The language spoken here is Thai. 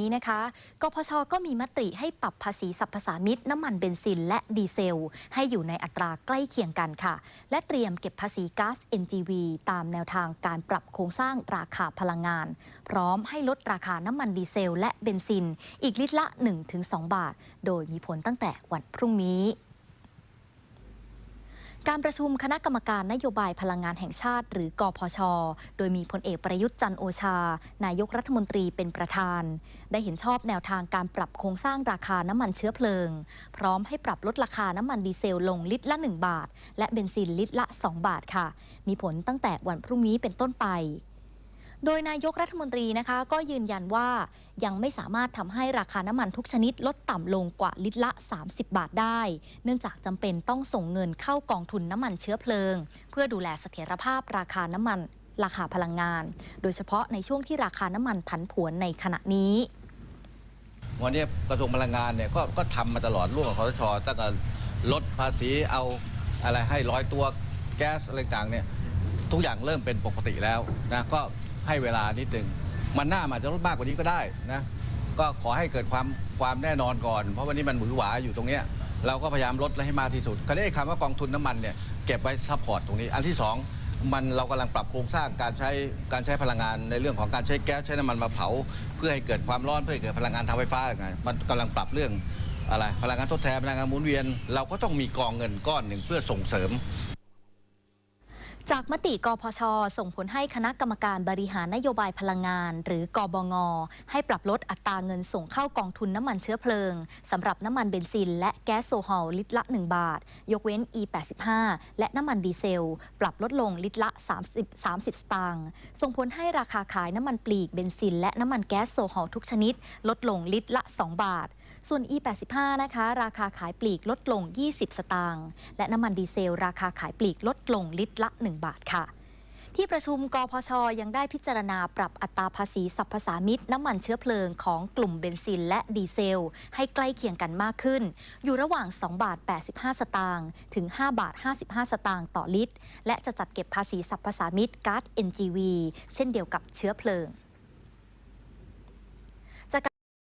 นี้นะคะกพชก็มีมติให้ปรับภาษีสรรพสามิตน้ำมันเบนซินและดีเซล ให้อยู่ในอัตราใกล้เคียงกันค่ะ และเตรียมเก็บภาษีก๊าซ NGV ตามแนวทางการปรับโครงสร้างราคาพลังงาน พร้อมให้ลดราคาน้ำมันดีเซล และเบนซิน อีกลิตรละ 1-2 บาท โดยมีผลตั้งแต่วันพรุ่งนี้ การประชุมคณะกรรมการนโยบายพลังงานแห่งชาติ หรือกอพช โดยมีพลเอกประยุทธ์จันโอชา นายกรัฐมนตรีเป็นประธาน ได้เห็นชอบแนวทางการปรับโครงสร้างราคาน้ำมันเชื้อเพลิง พร้อมให้ปรับลดราคาน้ำมันดีเซลลงลิตรละ 1 บาท และเบนซินลิตรละ 2 บาทค่ะ มีผลตั้งแต่วันพรุ่งนี้เป็นต้นไป โดยนายกรัฐมนตรีนะคะก็ยืนยันว่ายังไม่สามารถทำให้ราคาน้ำมันทุกชนิดลดต่ำลงกว่าลิตรละ 30 บาทได้ เนื่องจากจำเป็นต้องส่งเงินเข้ากองทุนน้ำมันเชื้อเพลิง เพื่อดูแลเสถียรภาพราคาน้ำมันราคาพลังงาน โดยเฉพาะในช่วงที่ราคาน้ำมันผันผวนในขณะนี้วันนี้กระทรวงพลังงานเนี่ยก็ก็ทำมาตลอดร่วมกับคอสชตั้งแต่ลดภาษีเอาอะไรให้ร้อยตัวแก๊สอะไรต่างเนี่ยทุกอย่างเริ่มเป็นปกติแล้วนะก็ ให้เวลานิดหนึ่งมันหน้ามันอาจจะลดมากกว่านี้ก็ได้นะก็ขอให้เกิดความความแน่นอนก่อน เพราะวันนี้มันหมือหวาอยู่ตรงเนี้ยเราก็พยายามลดให้มากที่สุดคราวนี้ไอ้คำว่ากองทุนน้ำมันเนี่ยเก็บไว้ซัพพอร์ตตรงนี้ อันที่สองมันเรากำลังปรับโครงสร้างการใช้การใช้พลังงานในเรื่องของการใช้แก๊สใช้น้ำมันมาเผา เพื่อให้เกิดความร้อนเพื่อให้เกิดพลังงานทางไฟฟ้าอย่างไงมันกำลังปรับเรื่องอะไรพลังงานทดแทนพลังงานหมุนเวียน เราก็ต้องมีกองเงินก้อนหนึ่งเพื่อส่งเสริม จากมติกพช ส่งผลให้คณะกรรมการบริหารนโยบายพลังงาน หรือกบง ให้ปรับลดอัตราเงินส่งเข้ากองทุนน้ำมันเชื้อเพลิงสำหรับน้ำมันเบนซิน และแก๊สโซฮอลลิตรละ 1 บาท ยกเว้น E85 และน้ำมันดีเซล ปรับลดลงลิตรละ 30 30 สตางค์ส่งผลให้ราคาขายน้ำมันปลีกเบนซิน และน้ำมันแก๊สโซฮอลทุกชนิด ลดลงลิตรละ 2 บาท ส่วน E85 นะคะ ราคาขายปลีกลดลง 20 สตางค์และน้ำมันดีเซล ราคาขายปลีกลดลงลิตรละ1 บาทค่ะ ที่ประชุมกพชยังได้พิจารณาปรับอัตราภาษีสรรพสามิตน้ำมันเชื้อเพลิงของกลุ่มเบนซินและดีเซล ให้ใกล้เคียงกันมากขึ้น อยู่ระหว่าง 2 บาท 85 สตางค์ถึง 5 บาท 55 สตางค์ต่อลิตร และจะจัดเก็บภาษีสรรพสามิตก๊าซ NGV เช่นเดียวกับเชื้อเพลิง